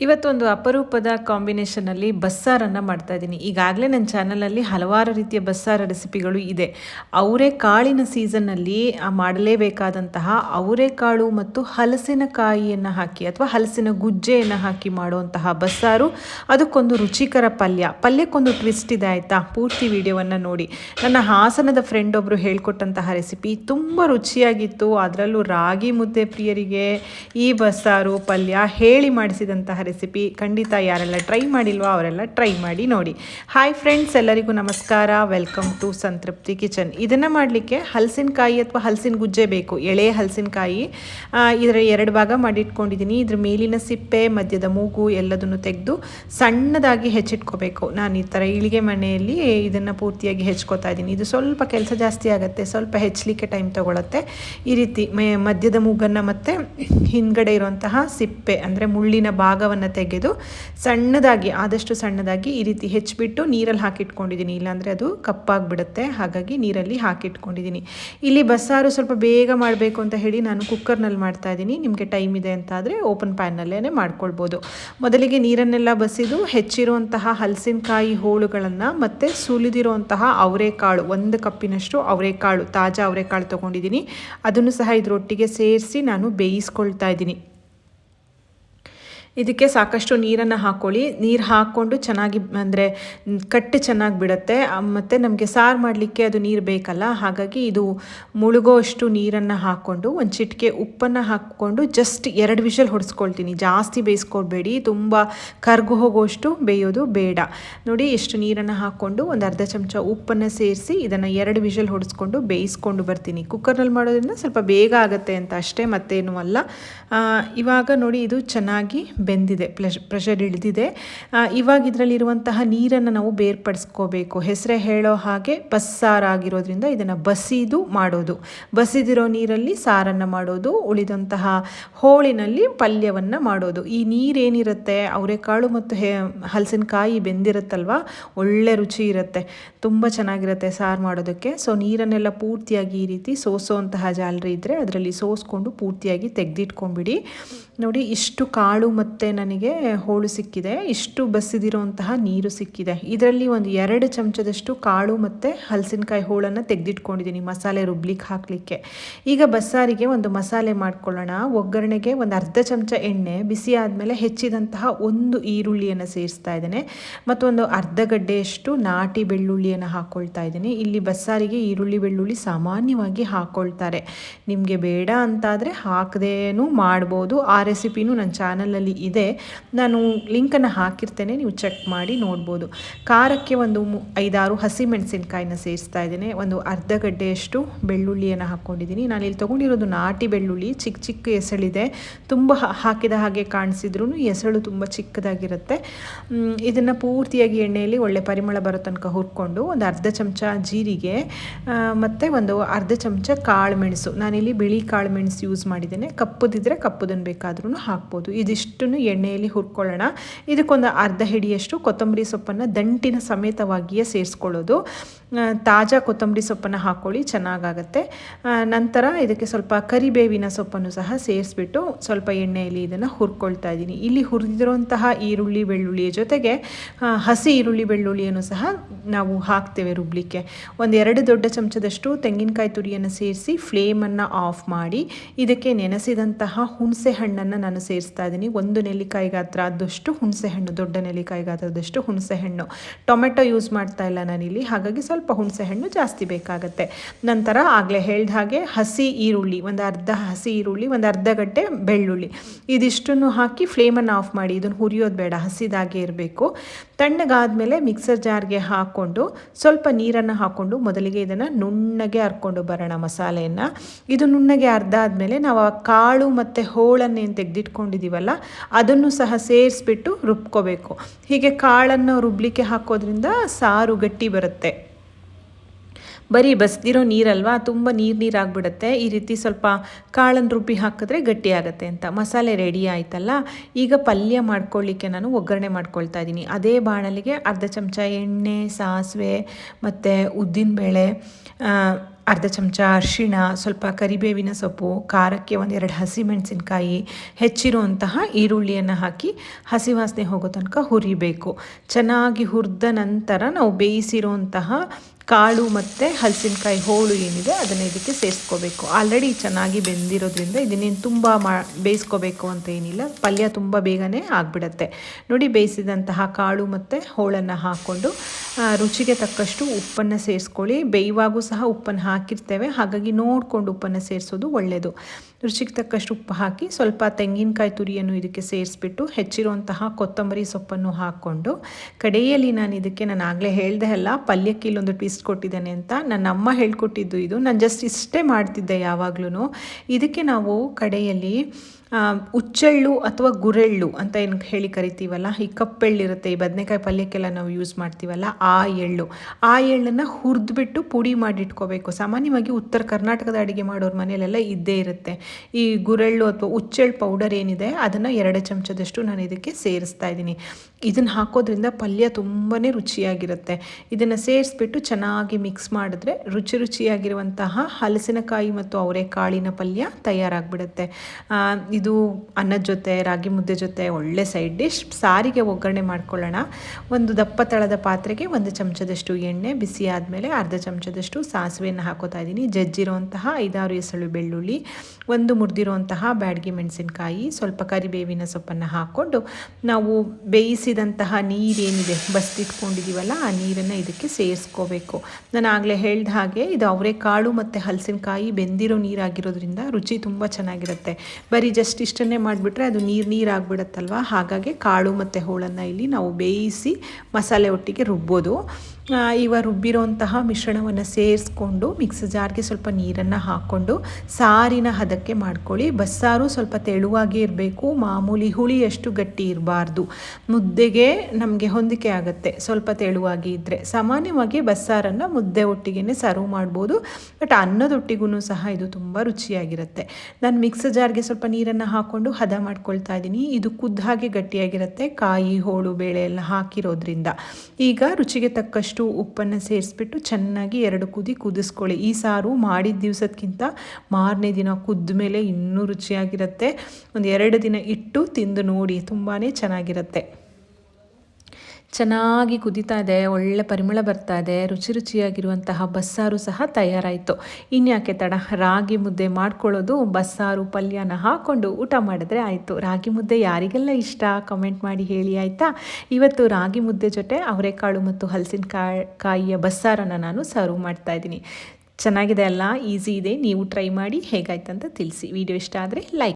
ಇವತ್ತೊಂದು ಅಪರೂಪದ ಕಾಂಬಿನೇಷನಲ್ಲಿ ಬಸ್ಸಾರನ್ನು ಮಾಡ್ತಾ ಇದ್ದೀನಿ. ಈಗಾಗಲೇ ನನ್ನ ಚಾನಲಲ್ಲಿ ಹಲವಾರು ರೀತಿಯ ಬಸ್ಸಾರ ರೆಸಿಪಿಗಳು ಇದೆ. ಅವರೆಕಾಳಿನ ಸೀಸನ್ನಲ್ಲಿ ಮಾಡಲೇಬೇಕಾದಂತಹ ಅವರೆಕಾಳು ಮತ್ತು ಹಲಸಿನಕಾಯಿಯನ್ನು ಹಾಕಿ ಅಥವಾ ಹಲಸಿನ ಗುಜ್ಜೆಯನ್ನು ಹಾಕಿ ಮಾಡುವಂತಹ ಬಸ್ಸಾರು. ಅದಕ್ಕೊಂದು ರುಚಿಕರ ಪಲ್ಯ. ಪಲ್ಯಕ್ಕೊಂದು ಟ್ವಿಸ್ಟ್ ಇದೆ ಆಯಿತಾ? ಪೂರ್ತಿ ವಿಡಿಯೋವನ್ನು ನೋಡಿ. ನನ್ನ ಹಾಸನದ ಫ್ರೆಂಡ್ ಒಬ್ಬರು ಹೇಳ್ಕೊಟ್ಟಂತಹ ರೆಸಿಪಿ ತುಂಬ ರುಚಿಯಾಗಿತ್ತು. ಅದರಲ್ಲೂ ರಾಗಿ ಮುದ್ದೆ ಪ್ರಿಯರಿಗೆ ಈ ಬಸ್ಸಾರು ಪಲ್ಯ ಹೇಳಿ ಮಾಡಿಸಿದಂತಹ ರೆಸಿಪಿ ಖಂಡಿತ ಯಾರೆಲ್ಲ ಟ್ರೈ ಮಾಡಿಲ್ವೋ ಅವರೆಲ್ಲ ಟ್ರೈ ಮಾಡಿ ನೋಡಿ. ಹಾಯ್ ಫ್ರೆಂಡ್ಸ್ ಎಲ್ಲರಿಗೂ ನಮಸ್ಕಾರ. ವೆಲ್ಕಮ್ ಟು ಸಂತೃಪ್ತಿ ಕಿಚನ್ ಇದನ್ನು ಮಾಡಲಿಕ್ಕೆ ಹಲಸಿನಕಾಯಿ ಅಥವಾ ಹಲಸಿನ ಗುಜ್ಜೆ ಬೇಕು. ಎಳೆ ಹಲಸಿನಕಾಯಿ. ಇದರ ಎರಡು ಭಾಗ ಮಾಡಿಟ್ಕೊಂಡಿದ್ದೀನಿ. ಇದ್ರ ಮೇಲಿನ ಸಿಪ್ಪೆ, ಮಧ್ಯದ ಮೂಗು ಎಲ್ಲದನ್ನು ತೆಗೆದು ಸಣ್ಣದಾಗಿ ಹೆಚ್ಚಿಟ್ಕೋಬೇಕು. ನಾನು ಈ ಥರ ಇಳಿಗೆ ಮನೆಯಲ್ಲಿ ಇದನ್ನು ಪೂರ್ತಿಯಾಗಿ ಹೆಚ್ಕೋತಾ ಇದ್ದೀನಿ. ಇದು ಸ್ವಲ್ಪ ಕೆಲಸ ಜಾಸ್ತಿ ಆಗುತ್ತೆ, ಸ್ವಲ್ಪ ಹೆಚ್ಚಲಿಕ್ಕೆ ಟೈಮ್ ತೊಗೊಳತ್ತೆ. ಈ ರೀತಿ ಮಧ್ಯದ ಮೂಗನ್ನು ಮತ್ತು ಹಿಂದ್ಗಡೆ ಇರುವಂತಹ ಸಿಪ್ಪೆ, ಅಂದರೆ ಮುಳ್ಳಿನ ಭಾಗವನ್ನು ತೆಗೆದು ಸಣ್ಣದಾಗಿ, ಆದಷ್ಟು ಸಣ್ಣದಾಗಿ ಈ ರೀತಿ ಹೆಚ್ಚಿಬಿಟ್ಟು ನೀರಲ್ಲಿ ಹಾಕಿಟ್ಕೊಂಡಿದ್ದೀನಿ. ಇಲ್ಲಾಂದರೆ ಅದು ಕಪ್ಪಾಗಿಬಿಡುತ್ತೆ. ಹಾಗಾಗಿ ನೀರಲ್ಲಿ ಹಾಕಿಟ್ಕೊಂಡಿದ್ದೀನಿ. ಇಲ್ಲಿ ಬಸ್ಸಾರು ಸ್ವಲ್ಪ ಬೇಗ ಮಾಡಬೇಕು ಅಂತ ಹೇಳಿ ನಾನು ಕುಕ್ಕರ್ನಲ್ಲಿ ಮಾಡ್ತಾ ಇದ್ದೀನಿ. ನಿಮಗೆ ಟೈಮ್ ಇದೆ ಅಂತ ಆದರೆ ಓಪನ್ ಪ್ಯಾನ್ನಲ್ಲೇ ಮಾಡ್ಕೊಳ್ಬೋದು. ಮೊದಲಿಗೆ ನೀರನ್ನೆಲ್ಲ ಬಸಿದು ಹೆಚ್ಚಿರುವಂತಹ ಹಲಸಿನಕಾಯಿ ಹೋಳುಗಳನ್ನು ಮತ್ತು ಸುಲಿದಿರುವಂತಹ ಅವರೆಕಾಳು, ಒಂದು ಕಪ್ಪಿನಷ್ಟು ಅವರೆಕಾಳು, ತಾಜಾ ಅವರೆಕಾಳು ತೊಗೊಂಡಿದ್ದೀನಿ. ಅದನ್ನು ಸಹ ಇದರೊಟ್ಟಿಗೆ ಸೇರಿಸಿ ನಾನು ಬೇಯಿಸ್ಕೊಳ್ತಾ ಇದ್ದೀನಿ. ಇದಕ್ಕೆ ಸಾಕಷ್ಟು ನೀರನ್ನು ಹಾಕ್ಕೊಳ್ಳಿ ನೀರು ಹಾಕ್ಕೊಂಡು ಚೆನ್ನಾಗಿ, ಅಂದರೆ ಕಟ್ಟು ಚೆನ್ನಾಗಿ ಬಿಡುತ್ತೆ. ಮತ್ತು ನಮಗೆ ಸಾರು ಮಾಡಲಿಕ್ಕೆ ಅದು ನೀರು ಬೇಕಲ್ಲ. ಹಾಗಾಗಿ ಇದು ಮುಳುಗೋ ಅಷ್ಟು ನೀರನ್ನು ಹಾಕ್ಕೊಂಡು, ಒಂದು ಚಿಟಿಕೆ ಉಪ್ಪನ್ನು ಹಾಕ್ಕೊಂಡು ಜಸ್ಟ್ ಎರಡು ವಿಷಲ್ ಹೊಡೆಸ್ಕೊಳ್ತೀನಿ. ಜಾಸ್ತಿ ಬೇಯಿಸ್ಕೊಳ್ಬೇಡಿ. ತುಂಬ ಕರ್ಗು ಹೋಗೋಷ್ಟು ಬೇಯೋದು ಬೇಡ. ನೋಡಿ ಎಷ್ಟು ನೀರನ್ನು ಹಾಕ್ಕೊಂಡು ಒಂದು ಅರ್ಧ ಚಮಚ ಉಪ್ಪನ್ನು ಸೇರಿಸಿ ಇದನ್ನು ಎರಡು ವಿಷಲ್ ಹೊಡೆಸ್ಕೊಂಡು ಬೇಯಿಸ್ಕೊಂಡು ಬರ್ತೀನಿ. ಕುಕ್ಕರ್ನಲ್ಲಿ ಮಾಡೋದ್ರಿಂದ ಸ್ವಲ್ಪ ಬೇಗ ಆಗುತ್ತೆ ಅಂತ ಅಷ್ಟೇ ಮತ್ತೇನು ಅಲ್ಲ. ಇವಾಗ ನೋಡಿ, ಇದು ಚೆನ್ನಾಗಿ ಬೆಂದಿದೆ ಪ್ಲೆಶ್ ಪ್ರೆಷರ್ ಇಳಿದಿದೆ. ಇವಾಗ ಇದರಲ್ಲಿರುವಂತಹ ನೀರನ್ನು ನಾವು ಬೇರ್ಪಡಿಸ್ಕೋಬೇಕು. ಹೆಸರೇ ಹೇಳೋ ಹಾಗೆ ಬಸ್ಸಾರಾಗಿರೋದ್ರಿಂದ ಇದನ್ನು ಬಸಿದು ಮಾಡೋದು. ಬಸಿದಿರೋ ನೀರಲ್ಲಿ ಸಾರನ್ನು ಮಾಡೋದು, ಉಳಿದಂತಹ ಹೋಳಿನಲ್ಲಿ ಪಲ್ಯವನ್ನು ಮಾಡೋದು. ಈ ನೀರೇನಿರುತ್ತೆ ಅವರೆಕಾಳು ಮತ್ತು ಹೆ, ಹಲಸಿನಕಾಯಿ ಬೆಂದಿರುತ್ತಲ್ವ? ಒಳ್ಳೆ ರುಚಿ ಇರುತ್ತೆ. ತುಂಬ ಚೆನ್ನಾಗಿರುತ್ತೆ ಸಾರು ಮಾಡೋದಕ್ಕೆ. ಸೊ ನೀರನ್ನೆಲ್ಲ ಪೂರ್ತಿಯಾಗಿ ಈ ರೀತಿ ಸೋಸೋವಂತಹ ಜಾಲರಿ ಇದ್ದರೆ ಅದರಲ್ಲಿ ಸೋಸ್ಕೊಂಡು ಪೂರ್ತಿಯಾಗಿ ತೆಗೆದಿಟ್ಕೊಂಡ್ಬಿಡಿ. ನೋಡಿ, ಇಷ್ಟು ಕಾಳು ಮತ್ತು ನನಗೆ ಹೋಳು ಸಿಕ್ಕಿದೆ. ಇಷ್ಟು ಬಸಿದಿರುವಂತಹ ನೀರು ಸಿಕ್ಕಿದೆ. ಇದರಲ್ಲಿ ಒಂದು ಎರಡು ಚಮಚದಷ್ಟು ಕಾಳು ಮತ್ತು ಹಲಸಿನಕಾಯಿ ಹೋಳನ್ನು ತೆಗೆದಿಟ್ಕೊಂಡಿದ್ದೀನಿ ಮಸಾಲೆ ರುಬ್ಲಿಕ್ಕೆ ಹಾಕಲಿಕ್ಕೆ. ಈಗ ಬಸ್ಸಾರಿಗೆ ಒಂದು ಮಸಾಲೆ ಮಾಡ್ಕೊಳ್ಳೋಣ. ಒಗ್ಗರಣೆಗೆ ಒಂದು ಅರ್ಧ ಚಮಚ ಎಣ್ಣೆ, ಬಿಸಿ ಆದಮೇಲೆ ಹೆಚ್ಚಿದಂತಹ ಒಂದು ಈರುಳ್ಳಿಯನ್ನು ಸೇರಿಸ್ತಾ ಇದ್ದೇನೆ. ಮತ್ತೊಂದು ಅರ್ಧ ಗಡ್ಡೆಯಷ್ಟು ನಾಟಿ ಬೆಳ್ಳುಳ್ಳಿಯನ್ನು ಹಾಕ್ಕೊಳ್ತಾ ಇದ್ದೀನಿ. ಇಲ್ಲಿ ಬಸ್ಸಾರಿಗೆ ಈರುಳ್ಳಿ ಬೆಳ್ಳುಳ್ಳಿ ಸಾಮಾನ್ಯವಾಗಿ ಹಾಕ್ಕೊಳ್ತಾರೆ ನಿಮಗೆ ಬೇಡ ಅಂತಾದರೆ ಹಾಕದೇನೂ ಮಾಡ್ಬೋದು. ಆ ರೆಸಿಪಿನೂ ನನ್ನ ಚಾನಲಲ್ಲಿ ಇದೆ. ನಾನು ಲಿಂಕನ್ನು ಹಾಕಿರ್ತೇನೆ, ನೀವು ಚೆಕ್ ಮಾಡಿ ನೋಡ್ಬೋದು. ಖಾರಕ್ಕೆ ಒಂದು ಐದಾರು ಹಸಿ ಮೆಣಸಿನ್ಕಾಯಿನ ಸೇರಿಸ್ತಾ ಇದ್ದೇನೆ. ಒಂದು ಅರ್ಧ ಗಡ್ಡೆಯಷ್ಟು ಬೆಳ್ಳುಳ್ಳಿಯನ್ನು ಹಾಕ್ಕೊಂಡಿದ್ದೀನಿ. ನಾನು ಇಲ್ಲಿ ತೊಗೊಂಡಿರೋದು ನಾಟಿ ಬೆಳ್ಳುಳ್ಳಿ. ಚಿಕ್ಕ ಚಿಕ್ಕ ಎಸಳಿದೆ. ತುಂಬ ಹಾಕಿದ ಹಾಗೆ ಕಾಣಿಸಿದ್ರೂ ಎಸಳು ತುಂಬ ಚಿಕ್ಕದಾಗಿರುತ್ತೆ. ಇದನ್ನು ಪೂರ್ತಿಯಾಗಿ ಎಣ್ಣೆಯಲ್ಲಿ ಒಳ್ಳೆ ಪರಿಮಳ ಬರೋ ತನಕ ಹುರ್ಕೊಂಡು ಒಂದು ಅರ್ಧ ಚಮಚ ಜೀರಿಗೆ ಮತ್ತು ಒಂದು ಅರ್ಧ ಚಮಚ ಕಾಳು ಮೆಣಸು. ನಾನಿಲ್ಲಿ ಬಿಳಿ ಕಾಳು ಮೆಣಸು ಯೂಸ್ ಮಾಡಿದ್ದೇನೆ. ಕಪ್ಪದಿದ್ದರೆ ಕಪ್ಪದನ್ನು ಬೇಕಾದ್ರೂ ಹಾಕ್ಬೋದು. ಇದಿಷ್ಟನ್ನು ಎಣ್ಣೆಯಲ್ಲಿ ಹುರ್ಕೊಳ್ಳೋಣ. ಇದಕ್ಕೊಂದು ಅರ್ಧ ಹಿಡಿಯಷ್ಟು ಕೊತ್ತಂಬರಿ ಸೊಪ್ಪನ್ನು ದಂಟಿನ ಸಮೇತವಾಗಿಯೇ ಸೇರಿಸ್ಕೊಳ್ಳೋದು. ತಾಜಾ ಕೊತ್ತಂಬರಿ ಸೊಪ್ಪನ್ನು ಹಾಕ್ಕೊಳ್ಳಿ ಚೆನ್ನಾಗಾಗತ್ತೆ. ನಂತರ ಇದಕ್ಕೆ ಸ್ವಲ್ಪ ಕರಿಬೇವಿನ ಸೊಪ್ಪನ್ನು ಸಹ ಸೇರಿಸ್ಬಿಟ್ಟು ಸ್ವಲ್ಪ ಎಣ್ಣೆಯಲ್ಲಿ ಇದನ್ನು ಹುರ್ಕೊಳ್ತಾ ಇದ್ದೀನಿ. ಇಲ್ಲಿ ಹುರಿದಿರುವಂತಹ ಈರುಳ್ಳಿ, ಬೆಳ್ಳುಳ್ಳಿಯ ಜೊತೆಗೆ ಹಸಿ ಈರುಳ್ಳಿ, ಬೆಳ್ಳುಳ್ಳಿಯನ್ನು ಸಹ ನಾವು ಹಾಕ್ತೇವೆ ರುಬ್ಲಿಕ್ಕೆ. ಒಂದೆರಡು ದೊಡ್ಡ ಚಮಚದಷ್ಟು ತೆಂಗಿನಕಾಯಿ ತುರಿಯನ್ನು ಸೇರಿಸಿ ಫ್ಲೇಮನ್ನು ಆಫ್ ಮಾಡಿ, ಇದಕ್ಕೆ ನೆನೆಸಿದಂತಹ ಹುಣಸೆ ಹಣ್ಣನ್ನು ನಾನು ಸೇರಿಸ್ತಾ ಇದ್ದೀನಿ. ನೆಲ್ಲಿಕಾಯಿ ಗಾತ್ರ ಆದಷ್ಟು ಹುಣಸೆ ಹಣ್ಣು, ದೊಡ್ಡ ನೆಲ್ಲಿಕಾಯಿ ಗಾತ್ರದಷ್ಟು ಹುಣಸೆ ಹಣ್ಣು. ಟೊಮೆಟೊ ಯೂಸ್ ಮಾಡ್ತಾ ಇಲ್ಲ ನಾನಿಲ್ಲಿ, ಹಾಗಾಗಿ ಸ್ವಲ್ಪ ಹುಣಸೆ ಹಣ್ಣು ಜಾಸ್ತಿ ಬೇಕಾಗುತ್ತೆ. ನಂತರ ಆಗಲೇ ಹೇಳ್ದ ಹಾಗೆ ಹಸಿ ಈರುಳ್ಳಿ, ಒಂದು ಅರ್ಧ ಹಸಿ ಈರುಳ್ಳಿ, ಒಂದು ಅರ್ಧ ಗಂಟೆ ಬೆಳ್ಳುಳ್ಳಿ. ಇದಿಷ್ಟನ್ನು ಹಾಕಿ ಫ್ಲೇಮನ್ನು ಆಫ್ ಮಾಡಿ, ಇದನ್ನು ಹುರಿಯೋದು ಬೇಡ, ಹಸಿದಾಗೆ ಇರಬೇಕು. ತಣ್ಣಗಾದಮೇಲೆ ಮಿಕ್ಸರ್ ಜಾರ್ಗೆ ಹಾಕ್ಕೊಂಡು ಸ್ವಲ್ಪ ನೀರನ್ನು ಹಾಕ್ಕೊಂಡು ಮೊದಲಿಗೆ ಇದನ್ನು ನುಣ್ಣಗೆ ಹರ್ಕೊಂಡು ಬರೋಣ ಮಸಾಲೆಯನ್ನು. ಇದು ನುಣ್ಣಗೆ ಅರ್ಧ ಆದಮೇಲೆ ನಾವು ಆ ಕಾಳು ಮತ್ತು ಹೋಳನ್ನೇನು ತೆಗೆದಿಟ್ಕೊಂಡಿದ್ದೀವಲ್ಲ, ಅದನ್ನು ಸಹ ಸೇರಿಸ್ಬಿಟ್ಟು ರುಬ್ಕೋಬೇಕು. ಹೀಗೆ ಕಾಳನ್ನು ರುಬ್ಲಿಕ್ಕೆ ಹಾಕೋದ್ರಿಂದ ಸಾರು ಗಟ್ಟಿ ಬರುತ್ತೆ. ಬರೀ ಬಸ್ದಿರೋ ನೀರಲ್ವಾ? ತುಂಬ ನೀರು ನೀರಾಗ್ಬಿಡುತ್ತೆ. ಈ ರೀತಿ ಸ್ವಲ್ಪ ಕಾಳನ್ನು ರುಬ್ಬಿ ಹಾಕಿದ್ರೆ ಗಟ್ಟಿ ಆಗುತ್ತೆ ಅಂತ. ಮಸಾಲೆ ರೆಡಿ ಆಯ್ತಲ್ಲ? ಈಗ ಪಲ್ಯ ಮಾಡ್ಕೊಳ್ಳಿಕ್ಕೆ ನಾನು ಒಗ್ಗರಣೆ ಮಾಡ್ಕೊಳ್ತಾ ಇದ್ದೀನಿ. ಅದೇ ಬಾಣಲಿಗೆ ಅರ್ಧ ಚಮಚ ಎಣ್ಣೆ, ಸಾಸಿವೆ, ಮತ್ತು ಉದ್ದಿನಬೇಳೆ ಅರ್ಧ ಚಮಚ ಅರಿಶಿಣ, ಸ್ವಲ್ಪ ಕರಿಬೇವಿನ ಸೊಪ್ಪು, ಖಾರಕ್ಕೆ ಒಂದೆರಡು ಹಸಿಮೆಣಸಿನ್ಕಾಯಿ, ಹೆಚ್ಚಿರುವಂತಹ ಈರುಳ್ಳಿಯನ್ನು ಹಾಕಿ ಹಸಿ ವಾಸನೆ ಹೋಗೋ ತನಕ ಹುರಿಬೇಕು. ಚೆನ್ನಾಗಿ ಹುರಿದ ನಂತರ ನಾವು ಬೇಯಿಸಿರುವಂತಹ ಕಾಳು ಮತ್ತು ಹಲಸಿನಕಾಯಿ ಹೋಳು ಏನಿದೆ ಅದನ್ನು ಇದಕ್ಕೆ ಸೇರಿಸ್ಕೋಬೇಕು. ಆಲ್ರೆಡಿ ಚೆನ್ನಾಗಿ ಬೆಂದಿರೋದ್ರಿಂದ ಇದನ್ನೇನು ತುಂಬ ಮಾ, ಬೇಯಿಸ್ಕೋಬೇಕು ಅಂತ ಏನಿಲ್ಲ. ಪಲ್ಯ ತುಂಬ ಬೇಗನೆ ಆಗಿಬಿಡತ್ತೆ. ನೋಡಿ ಬೇಯಿಸಿದಂತಹ ಕಾಳು ಮತ್ತು ಹೋಳನ್ನು ಹಾಕ್ಕೊಂಡು ರುಚಿಗೆ ತಕ್ಕಷ್ಟು ಉಪ್ಪನ್ನು ಸೇರಿಸ್ಕೊಳ್ಳಿ. ಬೇಯುವಾಗೂ ಸಹ ಉಪ್ಪನ್ನು ಹಾಕಿರ್ತೇವೆ. ಹಾಗಾಗಿ ನೋಡಿಕೊಂಡು ಉಪ್ಪನ್ನು ಸೇರಿಸೋದು ಒಳ್ಳೆಯದು ರುಚಿಗೆ ತಕ್ಕಷ್ಟು ಉಪ್ಪು ಹಾಕಿ ಸ್ವಲ್ಪ ತೆಂಗಿನಕಾಯಿ ತುರಿಯನ್ನು ಇದಕ್ಕೆ ಸೇರಿಸ್ಬಿಟ್ಟು ಹೆಚ್ಚಿರುವಂತಹ ಕೊತ್ತಂಬರಿ ಸೊಪ್ಪನ್ನು ಹಾಕ್ಕೊಂಡು ಕಡೆಯಲ್ಲಿ ನಾನು ಇದಕ್ಕೆ ನಾನು ಆಗಲೇ ಹೇಳ್ದೆ ಅಲ್ಲ, ಪಲ್ಯಕ್ಕೆ ಇಲ್ಲೊಂದು ಟ್ವಿಸ್ಟ್ ಕೊಟ್ಟಿದ್ದೇನೆ ಅಂತ. ನನ್ನ ಅಮ್ಮ ಹೇಳ್ಕೊಟ್ಟಿದ್ದು ಇದು. ನಾನು ಜಸ್ಟ್ ಇಷ್ಟೇ ಮಾಡ್ತಿದ್ದೆ ಯಾವಾಗ್ಲೂ ಇದಕ್ಕೆ ನಾವು ಕಡೆಯಲ್ಲಿ ಉಚ್ಚೆಳ್ಳು ಅಥವಾ ಗುರೆಳ್ಳು ಅಂತ ಏನು ಹೇಳಿ ಕರಿತೀವಲ್ಲ, ಈ ಕಪ್ಪೆಳ್ಳಿರುತ್ತೆ, ಈ ಬದನೆಕಾಯಿ ಪಲ್ಯಕ್ಕೆಲ್ಲ ನಾವು ಯೂಸ್ ಮಾಡ್ತೀವಲ್ಲ, ಆ ಎಳ್ಳು. ಆ ಎಳ್ಳನ್ನು ಹುರಿದ್ಬಿಟ್ಟು ಪುಡಿ ಮಾಡಿಟ್ಕೋಬೇಕು. ಸಾಮಾನ್ಯವಾಗಿ ಉತ್ತರ ಕರ್ನಾಟಕದ ಅಡುಗೆ ಮಾಡೋರ ಮನೆಯಲ್ಲೆಲ್ಲ ಇದ್ದೇ ಇರುತ್ತೆ. ಈ ಗುರೆಳ್ಳು ಅಥವಾ ಉಚ್ಚೆಳ್ಳು ಪೌಡರ್ ಏನಿದೆ, ಅದನ್ನು ಎರಡು ಚಮಚದಷ್ಟು ನಾನು ಇದಕ್ಕೆ ಸೇರಿಸ್ತಾ ಇದ್ದೀನಿ. ಇದನ್ನು ಹಾಕೋದ್ರಿಂದ ಪಲ್ಯ ತುಂಬಾ ರುಚಿಯಾಗಿರುತ್ತೆ. ಇದನ್ನು ಸೇರಿಸ್ಬಿಟ್ಟು ಚೆನ್ನಾಗಿ ಮಿಕ್ಸ್ ಮಾಡಿದ್ರೆ ರುಚಿ ರುಚಿಯಾಗಿರುವಂತಹ ಹಲಸಿನಕಾಯಿ ಮತ್ತು ಅವರೆಕಾಳಿನ ಪಲ್ಯ ತಯಾರಾಗ್ಬಿಡುತ್ತೆ. ಅನ್ನದ ಜೊತೆ, ರಾಗಿ ಮುದ್ದೆ ಜೊತೆ ಒಳ್ಳೆ ಸೈಡ್ ಡಿಶ್ ಸಾರಿಗೆ ಒಗ್ಗರಣೆ ಮಾಡ್ಕೊಳ್ಳೋಣ. ಒಂದು ದಪ್ಪ ತಳದ ಪಾತ್ರೆಗೆ ಒಂದು ಚಮಚದಷ್ಟು ಎಣ್ಣೆ, ಬಿಸಿ ಆದಮೇಲೆ ಅರ್ಧ ಚಮಚದಷ್ಟು ಸಾಸಿವೆಯನ್ನು ಹಾಕೋತಾ ಇದ್ದೀನಿ ಜಜ್ಜಿರುವಂತಹ ಐದಾರು ಎಸಳು ಬೆಳ್ಳುಳ್ಳಿ, ಒಂದು ಮುರಿದಿರುವಂತಹ ಬ್ಯಾಡ್ಗಿ ಮೆಣಸಿನಕಾಯಿ, ಸ್ವಲ್ಪ ಕರಿಬೇವಿನ ಸೊಪ್ಪನ್ನು ಹಾಕ್ಕೊಂಡು ನಾವು ಬೇಯಿಸಿದಂತಹ ನೀರೇನಿದೆ ಬಸ್ತಿಟ್ಕೊಂಡಿದ್ದೀವಲ್ಲ ಆ ನೀರನ್ನು ಇದಕ್ಕೆ ಸೇರಿಸ್ಕೋಬೇಕು. ನಾನು ಆಗಲೇ ಹೇಳ್ದ ಹಾಗೆ ಇದು ಅವರೆಕಾಳು ಮತ್ತು ಹಲಸಿನಕಾಯಿ ಬೆಂದಿರೋ ನೀರಾಗಿರೋದ್ರಿಂದ ರುಚಿ ತುಂಬ ಚೆನ್ನಾಗಿರುತ್ತೆ. ಬರೀ ಜಸ್ಟ್ ಇಷ್ಟನ್ನೇ ಮಾಡಿಬಿಟ್ರೆ ಅದು ನೀರು ನೀರು ಹಾಗಾಗಿ ಕಾಳು ಮತ್ತು ಹೋಳನ್ನು ಇಲ್ಲಿ ನಾವು ಬೇಯಿಸಿ ಮಸಾಲೆ ಒಟ್ಟಿಗೆ ರುಬ್ಬೋದು. ಇವ ರುಬ್ಬಿರೋಂತಹ ಮಿಶ್ರಣವನ್ನು ಸೇರಿಸ್ಕೊಂಡು ಮಿಕ್ಸ್ ಜಾರ್ಗೆ ಸ್ವಲ್ಪ ನೀರನ್ನು ಹಾಕ್ಕೊಂಡು ಸಾರಿನ ಹದಕ್ಕೆ ಮಾಡ್ಕೊಳ್ಳಿ. ಬಸ್ಸಾರು ಸ್ವಲ್ಪ ತೆಳುವಾಗಿ ಇರಬೇಕು. ಮಾಮೂಲಿ ಹುಳಿಯಷ್ಟು ಗಟ್ಟಿ ಇರಬಾರ್ದು. ಮುದ್ದೆಗೆ ನಮಗೆ ಹೊಂದಿಕೆ ಆಗುತ್ತೆ. ಸ್ವಲ್ಪ ತೆಳುವಾಗಿ ಇದ್ದರೆ ಸಾಮಾನ್ಯವಾಗಿ ಬಸ್ಸಾರನ್ನು ಮುದ್ದೆ ಒಟ್ಟಿಗೆ ಸರ್ವ್ ಮಾಡ್ಬೋದು. ಬಟ್ ಅನ್ನದೊಟ್ಟಿಗೂ ಸಹ ಇದು ತುಂಬ ರುಚಿಯಾಗಿರುತ್ತೆ. ನಾನು ಮಿಕ್ಸ್ ಜಾರ್ಗೆ ಸ್ವಲ್ಪ ನೀರನ್ನು ಹಾಕ್ಕೊಂಡು ಹದ ಮಾಡ್ಕೊಳ್ತಾ ಇದ್ದೀನಿ. ಇದು ಖುದ್ದಾಗೆ ಗಟ್ಟಿಯಾಗಿರುತ್ತೆ. ಕಾಯಿ, ಹೋಳು, ಬೇಳೆ ಎಲ್ಲ ಹಾಕಿರೋದ್ರಿಂದ. ಈಗ ರುಚಿಗೆ ತಕ್ಕಷ್ಟು ಅಷ್ಟು ಉಪ್ಪನ್ನು ಸೇರಿಸ್ಬಿಟ್ಟು ಚೆನ್ನಾಗಿ ಎರಡು ಕುದಿ ಕುದಿಸ್ಕೊಳ್ಳಿ. ಈ ಸಾರು ಮಾಡಿದ ದಿವಸಕ್ಕಿಂತ ಮಾರನೇ ದಿನ ಕುದ್ದ ಮೇಲೆ ಇನ್ನೂ ರುಚಿಯಾಗಿರುತ್ತೆ. ಒಂದು ಎರಡು ದಿನ ಇಟ್ಟು ತಿಂದು ನೋಡಿ ತುಂಬಾ ಚೆನ್ನಾಗಿರುತ್ತೆ. ಚೆನ್ನಾಗಿ ಕುದಿತಾ ಇದೆ, ಒಳ್ಳೆ ಪರಿಮಳ ಬರ್ತಾ ಇದೆ, ರುಚಿ ರುಚಿಯಾಗಿರುವಂತಹ ಬಸ್ಸಾರು ಸಹ ತಯಾರಾಯಿತು. ಇನ್ಯಾಕೆ ತಡ? ರಾಗಿ ಮುದ್ದೆ ಮಾಡ್ಕೊಳ್ಳೋದು ಬಸ್ಸಾರು ಪಲ್ಯನ ಹಾಕ್ಕೊಂಡು ಊಟ ಮಾಡಿದ್ರೆ ಆಯಿತು. ರಾಗಿ ಮುದ್ದೆ ಯಾರಿಗೆಲ್ಲ ಇಷ್ಟ? ಕಮೆಂಟ್ ಮಾಡಿ ಹೇಳಿ ಆಯಿತಾ? ಇವತ್ತು ರಾಗಿ ಮುದ್ದೆ ಜೊತೆ ಅವರೆಕಾಳು ಮತ್ತು ಹಲಸಿನ ಕಾಯಿಯ ಬಸ್ಸಾರನ್ನು ನಾನು ಸರ್ವ್ ಮಾಡ್ತಾ ಇದ್ದೀನಿ. ಚೆನ್ನಾಗಿದೆ ಅಲ್ಲ? ಈಸಿ ಇದೆ. ನೀವು ಟ್ರೈ ಮಾಡಿ. ಹೇಗಾಯ್ತಂತ ತಿಳಿಸಿ. ವಿಡಿಯೋ ಇಷ್ಟ ಆದರೆ ಲೈಕ್